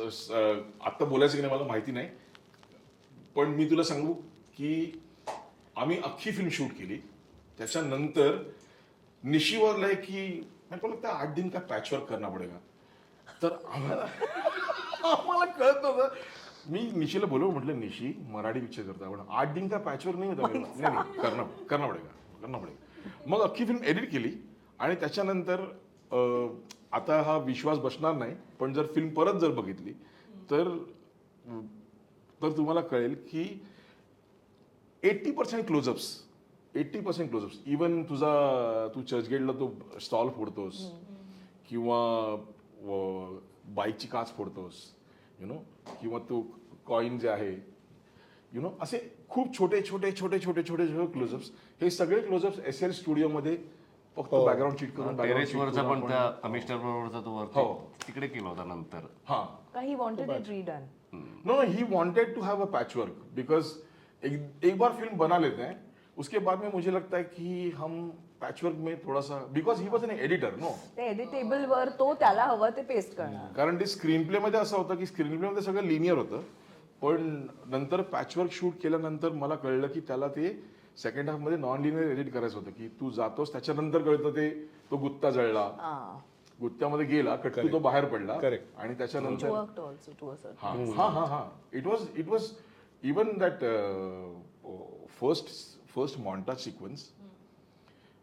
आत्ता बोलायचं की नाही मला माहिती नाही. पण मी तुला सांगू की आम्ही अख्खी फिल्म शूट केली. त्याच्यानंतर निशीवर आहे की मेरे लगता आठ दिन का पॅचवर्क करना पडेगा. तर आम्हाला आम्हाला कळत नव्हतं. मी निशीला बोलव म्हटलं निशी मराठी पिक्चर करतो. आपण आठ दिन का पॅचवर्क नाही होता नाही नाही करना करना पडेगा. करणं पडेगा. मग अख्खी फिल्म एडिट केली. आणि त्याच्यानंतर आता हा विश्वास बसणार नाही पण जर फिल्म परत जर बघितली तर तर तुम्हाला कळेल की eighty percent closeups eighty percent closeups even तुझा तू चर्चगेटला तो स्टॉल फोडतोस किंवा बाईकची काच फोडतोस यु नो किंवा तो कॉईन जे आहे यु नो असे खूप छोटे छोटे छोटे छोटे छोटे छोटे क्लोजअप्स हे सगळे क्लोजअप्स एस एल स्टुडिओमध्ये फक्त बॅकग्राऊंड चीट करून background टेरेस cheat करून पण त्या कमिशनर बरोबरचा तो वरती हो. तिकडे केला होता नंतर. हां. का he wanted it redone no no he wanted to have a patch work because एक एक बार फिल्म बना लेते हैं उसके बाद में मुझे लगता है कि हम पैच वर्क में थोड़ा सा because he was an editor no ते एडिटेबल वर तो त्याला हवं ते पेस्ट करणार. कारण ते स्क्रीन प्ले मध्ये असं होतं की स्क्रीन प्ले मध्ये सगळं लिनियर होतं. पण नंतर पॅचवर्क शूट केल्यानंतर मला कळलं की त्याला ते सेकंड हाफमध्ये नॉन लिनियर एडिट करायचं होतं की तू जातोस त्याच्यानंतर कळतं ते तो गुत्ता जळला. गुत्त्यामध्ये गेला कट्टू तो बाहेर पडला. आणि त्याच्यानंतर वर्क ऑल्सो टू असं हा हा हा हा. It was it was even that first first montage sequence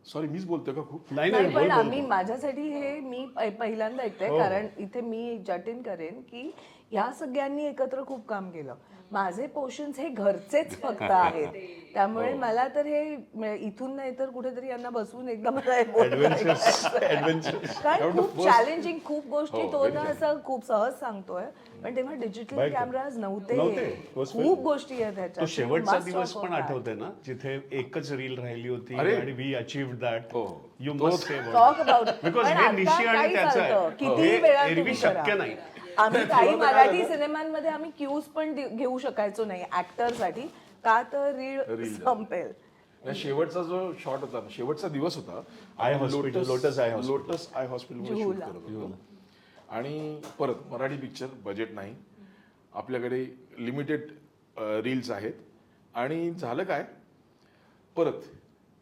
sorry मीच बोलतोय का खूप? नाही पण आम्ही. माझ्यासाठी हे मी पहि- पहिल्यांदा ऐकते हो. कारण इथे मी जटिन करेन की ह्या सगळ्यांनी एकत्र खूप काम केलं माझे पोर्शन्स हे घरचेच फक्त आहेत त्यामुळे हो. मला तर हे इथून नाही तर कुठेतरी यांना बसवून एकदा मला. कारण खूप चॅलेंजिंग खूप गोष्टी हो, तो ना असं खूप सहज सांगतोय पण तेव्हा डिजिटल कॅमेराज नव्हते. खूप. गोष्टी आहेत तो ह्याच्यात शेवटचा दिवस पण. आठवतंय ना जिथे एकच रील राहिली होती. आणि वी अचीव्ह दॅट हो. You must talk about because हे निशी आणि त्याचं किती वेळा शक्य. नाही आम्ही काही मराठी सिनेमांमध्ये आम्ही क्यूज पण दे- घेऊ शकायचो नाही ऍक्टरसाठी. का तर Reel. संपेल. आणि शेवटचा जो शॉट होता ना शेवटचा दिवस होता eye hospital, lotus- lotus eye hospital. Lotus eye hospital shoot जुहूला. करत होतो. आणि परत मराठी पिक्चर बजेट नाही. आपल्याकडे लिमिटेड रील्स आहेत. आणि झालं काय? परत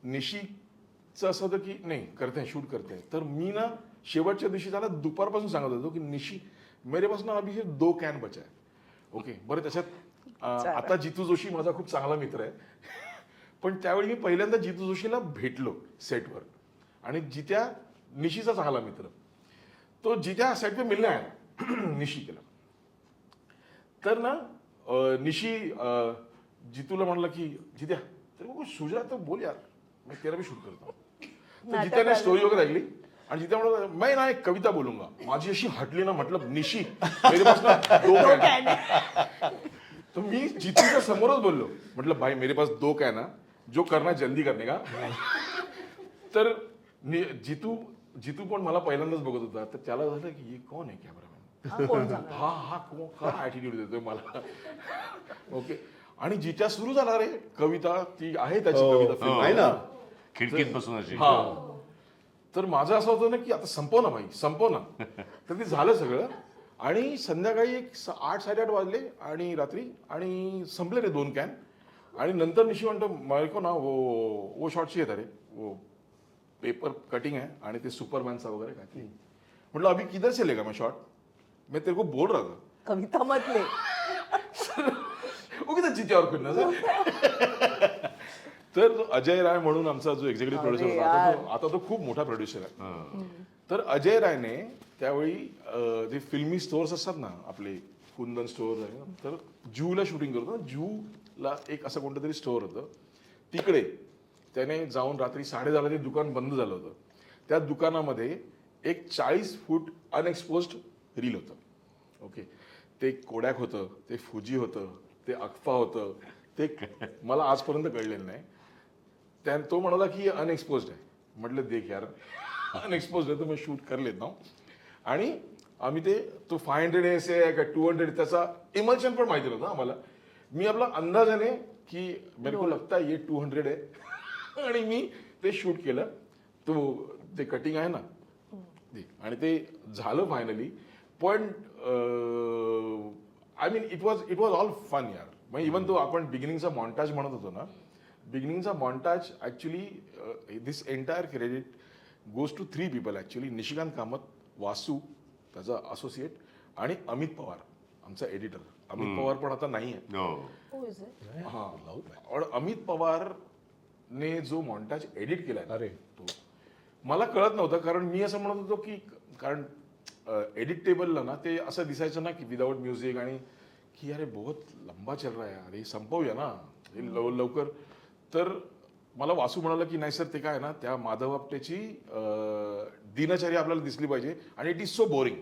निशीचं असं होतं की नाही करते शूट करते. तर मी ना शेवटच्या दिवशी त्याला दुपारपासून सांगत होतो की निशी मेरे पास ना अभी हे दो कॅन बचा आहे ओके बरं त्याच्यात आता जितू जोशी माझा खूप चांगला मित्र आहे. पण त्यावेळी मी पहिल्यांदा जितू जोशीला भेटलो सेटवर आणि जित्या निशीचा चांगला मित्र. तो जित्या सेट पे मिलने आया निशी केला तर ना निशी जितूला म्हणलं की जित्या तर मग सूझ रहा है तो बोल यार. मैं तेरा भी शूट करता. तर जित्याने स्टोरी वगैरे ऐकली. आणि जित्या म्हणलं मैं ना एक कविता बोलूंगा. माझी अशी हटली ना म्हटलं निशी मेरे पास ना दो कॅन. है." तो मी जितूच्या समोरच बोललो. म्हटलं भाई मेरे पास दो कॅन है. जो करना है जल्दी करने का. तर नि- जितू जितू पण मला पहिल्यांदाच बघत होता. तर त्याला झालं की हे कोण आहे कॅमेरामॅन हा, कोण? हा हा कोण का ऍटिट्यूड देतोय मला? ओके आणि जिच्या सुरू झाला रे कविता ती आहे त्याची हो, कविता हो. आहे ना? खिडकीत बसून अशी. हा. तर माझं असं होतं ना की आता संपव ना भाई संपव ना. तर ते झालं सगळं. आणि संध्याकाळी एक स- आठ साडेआठ वाजले आणि रात्री आणि संपले रे दोन कॅन. आणि नंतर निशी म्हणतो मेरे को ना वो वो चाहिए था रे. वो पेपर कटिंग है आणि ते सुपरमॅनचा वगैरे काय. म्हटलं अभी किधर से लेगा मैं शॉट मैं तेरे को बोल रहा था. कविता मधले उगीच जिच्यावर फिरणं सर. तर अजय राय म्हणून आमचा जो एक्झिक्युटिव्ह प्रोड्युसर होता आता तो- आता तो खूप मोठा प्रोड्युसर आहे. तर अजय रायने त्यावेळी अं, जे फिल्मी स्टोअर्स असतात ना आपले कुंदन स्टोअर आहे ना तर जूला शूटिंग करतो जूला एक असं कोणतं तरी स्टोअर होतं. तिकडे त्याने जाऊन रात्री साडे दहाला ते दुकान बंद झालं होतं. त्या दुकानामध्ये एक चाळीस फूट अनएक्सपोज्ड रील होतं. ओके ते कोडॅक होतं ते फुजी होतं ते अक्फा होतं ते मला आजपर्यंत कळलेलं नाही. त्या तो म्हणाला की अनएक्सपोज्ड आहे. म्हटलं देख यार अनएक्सपोज्ड आहे तर मी शूट कर लेता हूं. आणि आम्ही ते तो फाय हंड्रेड एस आहे का टू हंड्रेड त्याचा इमल्शन पण माहिती नव्हतं आम्हाला. मी आपला अंदाजाने की मेरे को लगता है ये टू हंड्रेड आहे. आणि मी ते शूट केलं. तो ते कटिंग आहे ना. आणि ते झालं फायनली पण I mean it was it was all fun यार. म्हणजे इवन तो आपण बिगिनिंगचा मॉन्टाज म्हणत होतो ना बिगिनिंगचा montage actually this entire credit goes to three people actually Nishikant Kamat Vasu त्याचा असोसिएट आणि अमित पवार आमचा एडिटर अमित पवार पण आता नाही आहे हो Who is it? हा और अमित पवार ने जो मॉन्टाज एडिट केलाय अरे. तो मला कळत नव्हतं कारण मी असं म्हणत होतो की कारण एडिट टेबलला ना ते असं दिसायचं ना की विदाऊट म्युझिक आणि की अरे बहुत लंबा चल रहा है हे संपवूया ना हे लव लवकर तर मला वासू म्हणाला की नाही सर ते काय ना त्या माधव आपटेची दिनचर्या आपल्याला दिसली पाहिजे आणि it is so boring.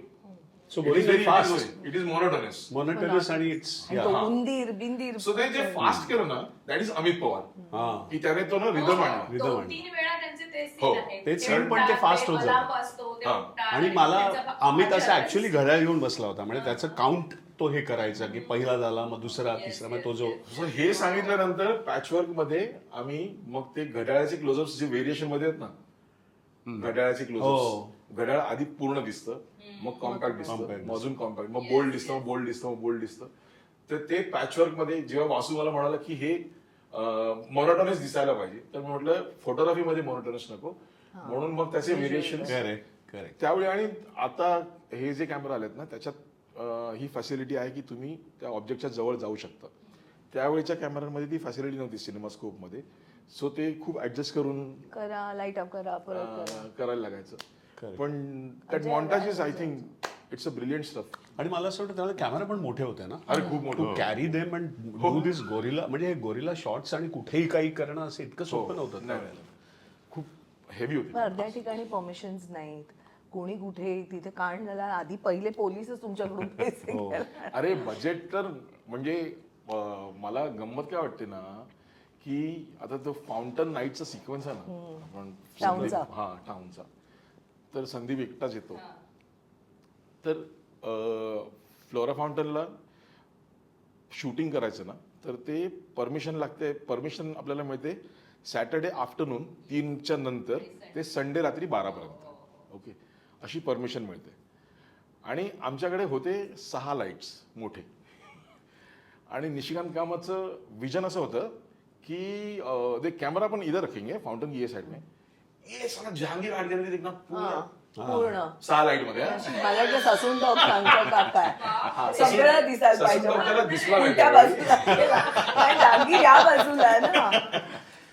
So it is very fast it is monotonous monotonous आणि इट्स तो उंदीर बिंदीर. सो ते जे फास्ट केलं ना दॅट इज अमित पवार हा. की त्याने तो ना रिदम आणला. दोन आणलं. तीन वेळा त्यांचे तेच हो, आहेत. तेच ते scene पण ते उठतात, fast होत. ते जातं. ते हा. उठतात, आणि मला त्यांचा अमित असं माझ्या ऍक्च्युली घड्याळ घेऊन बसला होता. म्हणजे त्याचं काउंट तो हे करायचा की पहिला झाला मग दुसरा तिसरा मग तो जो So हे सांगितल्यानंतर पॅचवर्कमध्ये आम्ही मग ते घड्याळाचे क्लोजअप जे व्हेरिएशनमध्ये आहेत ना घड्याळाचे हो. क्लोजअप घड्याळ आधी पूर्ण दिसतं मग कॉम्पॅक्ट दिसतं मग अजून कॉम्पॅक्ट मग बोल्ड दिसतं मग बोल्ड दिसतं मग बोल्ड दिसतं. तर ते पॅचवर्कमध्ये जेव्हा वासू मला म्हणाला की हे मोनोटॉनस दिसायला पाहिजे तर मी म्हटलं फोटोग्राफी मध्ये मोनोटॉनस नको म्हणून मग त्याचे व्हेरिएशन करेक्ट करेक्ट त्यावेळी आणि आता हे जे कॅमेरा आलेत ना त्याच्यात ही फॅसिलिटी आहे की तुम्ही त्या ऑब्जेक्टच्या जवळ जाऊ शकता. त्यावेळेच्या कॅमेऱ्यांमध्ये ती फॅसिलिटी नव्हती सिनेमा मध्ये. सो ते खूप ऍडजस्ट करून करा लाइट अप करा करायला लागायचं. पण that montages I think it's a brilliant stuff आणि मला असं वाटतं त्याला कॅमेरा पण मोठे होते ना? अरे खूप मोठं carry them and do this gorilla म्हणजे हे गोरिला शॉर्ट्स आणि कुठेही काही करणं असं इतकं सोपं नव्हतं. हो. नाही. खूप हेवी होते. अर्ध्या ठिकाणी परमिशन्स नाहीत. कोणी कुठे तिथे कांड झाला आधी पहिले पोलीसच तुमच्याकडून पैसे हो. अरे बजेट तर म्हणजे अं, मला गंमत काय वाटते ना की आता तो फाउंटन नाईटचा सिक्वेन्स आहे ना आपण. संदीप- हा टाउनचा तर संदीप एकटाच येतो. तर फ्लोरा फाउंटनला शूटिंग करायचं ना तर ते परमिशन लागते. परमिशन आपल्याला मिळते सॅटर्डे आफ्टरनून तीनच्या नंतर ते संडे रात्री बारापर्यंत. ओके अशी परमिशन मिळते. आणि आमच्याकडे होते सहा लाईट्स मोठे. आणि निशिकांत कामाचं विजन असं होतं की ते कॅमेरा पण इधर रखेंगे फाउंटन की ये साइड में ये जहांगीर आर्ट गॅलरी देखना पूरा पूर्ण. सहा लाइटमध्ये. मला ससून डॉग सांगतो सगळं दिसायला पाहिजे या बाजूला आहे ना.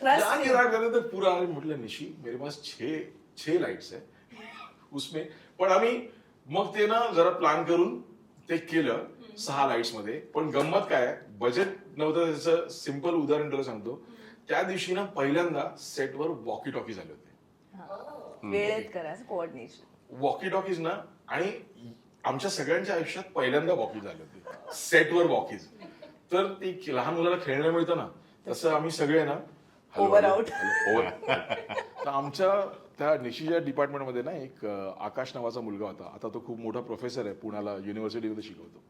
जहांगीर. आर्ट गॅलरी पूरा म्हटलं निशी मेरे पास छह छह लाइट्स है उसमें. पण आम्ही मग ते ना जरा प्लॅन करून ते केलं सहा लाईट्समध्ये. पण गंमत काय बजेट नव्हतं त्याचं. सिंपल उदाहरण तुला सांगतो. त्या दिवशी ना पहिल्यांदा सेटवर वॉकी टॉकी झाले होते. वेळेत कोऑर्डिनेशन वॉकी टॉकीज ना आणि आमच्या सगळ्यांच्या आयुष्यात पहिल्यांदा वॉकी झाले होते. सेटवर वॉकीज तर ते लहान मुलाला खेळणं मिळतं ना. तसं आम्ही सगळे ना. Hello, over. तर आमच्या त्या निशीच्या डिपार्टमेंटमध्ये ना एक आकाश नावाचा मुलगा होता. आता तो खूप मोठा प्रोफेसर आहे पुण्याला युनिव्हर्सिटीमध्ये शिकवतो.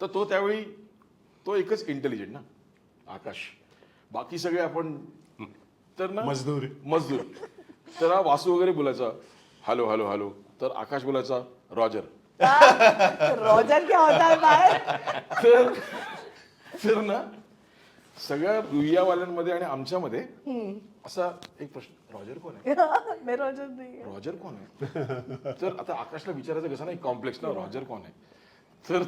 तर तो त्यावेळी तो एकच इंटेलिजंट ना आकाश. बाकी सगळे आपण तर ना मजदूर. मजदूर. तर हा वासू वगैरे बोलायचा हॅलो हॅलो हॅलो. तर आकाश बोलायचा रॉजर. रॉजर क्या होता है बाहेर तर तर ना सगळ्या रुईयावाल्यांमध्ये आणि आमच्यामध्ये असा एक प्रश्न. रॉजर कोण आहे? मी रॉजर नाही रॉजर कोण आहे? तर आता आकाशला विचारायचं कसं नाही कॉम्प्लेक्स ना रॉजर कोण आहे? तर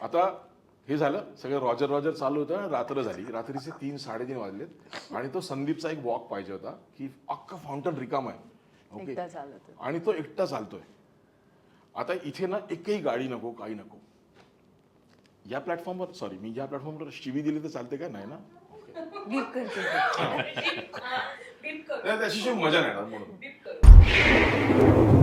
आता हे झालं सगळं रॉजर रॉजर चालू होतं आणि रात्र झाली. रात्रीचे तीन साडेतीन वाजलेत. आणि तो संदीपचा एक वॉक पाहिजे होता की अख्खा फाउंटन रिकाम आहे. एकटा चालत होता. आणि तो एकटा चालतोय. आता इथे ना एकही गाडी नको काही नको. या प्लॅटफॉर्मवर सॉरी मी या प्लॅटफॉर्मवर शिवी दिली तर चालते का? नाही ना? करते. बीप करू. नाही, त्याच्याशिवाय मजा नाही येणार म्हणून. बीप करू.